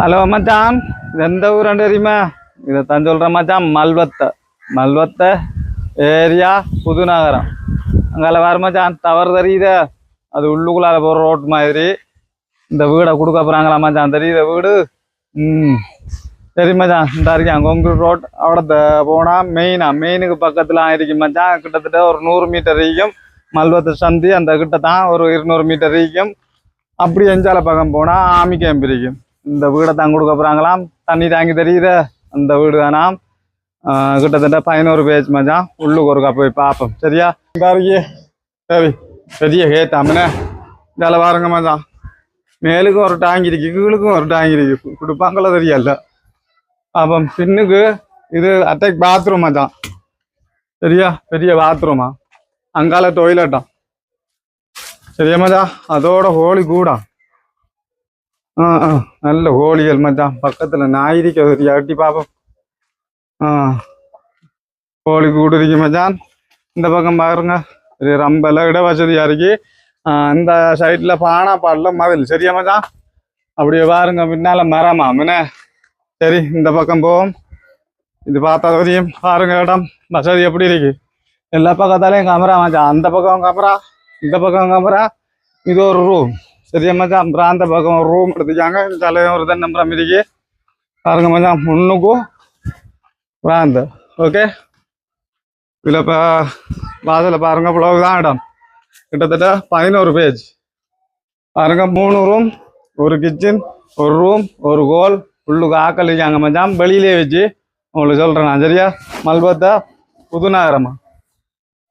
Hello மச்சான் எந்த ஊராண்டு தெரியுமா? இதை தான் சொல்கிற மச்சான் மல்வத்தை. மல்வத்த ஏரியா புது நகரம் அங்கால வேறு மச்சான் டவர் தெரியுது. அது உள்ளுக்குள்ளார போகிற ரோட் மாதிரி. இந்த வீடை கொடுக்க போகிறாங்களா மச்சான் தெரியுது வீடு? ம். சரி மச்சான் இந்த இருக்கேன். கொங்குட் ரோட் அவடத்த போனால் மெயினாக மெயினுக்கு பக்கத்தில் இருக்கும் மச்சான். கிட்டத்தட்ட ஒரு நூறு மீட்டர் இருக்கும் மல்வத்தை சந்தி அந்த கிட்ட தான் ஒரு இருநூறு மீட்டர் இருக்கும் அப்படி எஞ்சால பக்கம் போனால் ஆமி கேம்ப் இந்த வீடை தான் கொடுக்க போகிறாங்களாம் தண்ணி தாங்கி தெரியுது? அந்த வீடு தானாம். ஆஹ் கிட்டத்தட்ட பதினோரு பேஜ் மச்சான். உள்ளுக்கு ஒருக்கா போய் பார்ப்போம். சரியா? பாருங்க சரி பெரிய கேட்டாமனே இதில் பாருங்க மச்சான். மேலுக்கும் ஒரு டாங்கி இருக்கு கீழுக்கும் ஒரு டாங்கி இருக்கு. கொடுப்பாங்களோ தெரியல. அப்போ பின்னுக்கு இது அட்டாக் பாத்ரூம் மச்சான். சரியா? பெரிய பாத்ரூமா அங்கால டொய்லெட்டா சரியா மச்சா அதோட ஹோலி கூடா. ஆ ஆ நல்ல கோழிகள் மச்சான். பக்கத்துல நாயிரிக்க சரியா அட்டி பாப்போம். ஆ கோழி கூடு இருக்கு மச்சான். இந்த பக்கம் பாருங்க. ஒரு ரொம்ப இட வசதியா இருக்கு. ஆ, இந்த சைட்ல பானா பாடல மதில். சரியா மச்சான்? அப்படியே பாருங்க பின்னால மரமா முன்ன. சரி இந்த பக்கம் போவோம். இது பார்த்தா தெரியும். பாருங்க இடம். வசதி எப்படி இருக்கு? எல்லா பக்கத்தாலையும் கேமரா மச்சான். அந்த பக்கம் கேமரா இந்த பக்கம் கேமரா இது ஒரு ரூம் சரியா மச்சான் அப்புறம் அந்த பக்கம் ஒரு ரூம் எடுத்துக்காங்க தலையும் ஒரு தென்னை மரம் இருக்கு பாருங்க மச்சான் முன்னுக்கும் பிராந்த. ஓகே இதில் இப்போ வாசலில் பாருங்க ப்ளோக் தான் இடம். கிட்டத்தட்ட பதினோரு பேஜ் பாருங்க மூணு ரூம் ஒரு கிச்சன் ஒரு ரூம் ஒரு கோல் உள்ளுக்கு ஆக்கள் இருக்காங்க மச்சான் வெளியிலே வச்சு உங்களுக்கு சொல்கிறேன் நான் சரியா? மல்பத்தா புதுநகரமா.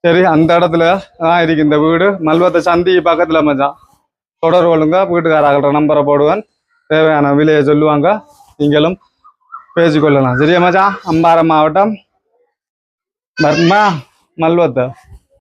சரி அந்த இடத்துல தான் இருக்கு இந்த வீடு. மல்பத்தை சந்தி பக்கத்தில் மச்சான் தொடர் கொள்ளுங்க. வீட்டுக்காரர்கள நம்பரை போடுவேன். தேவையான விலையை சொல்லுவாங்க. நீங்களும் பேசிக்கொள்ளலாம் சரியா மச்சா அம்பாரம் மாவட்டம். பர்மா மல்வத்தை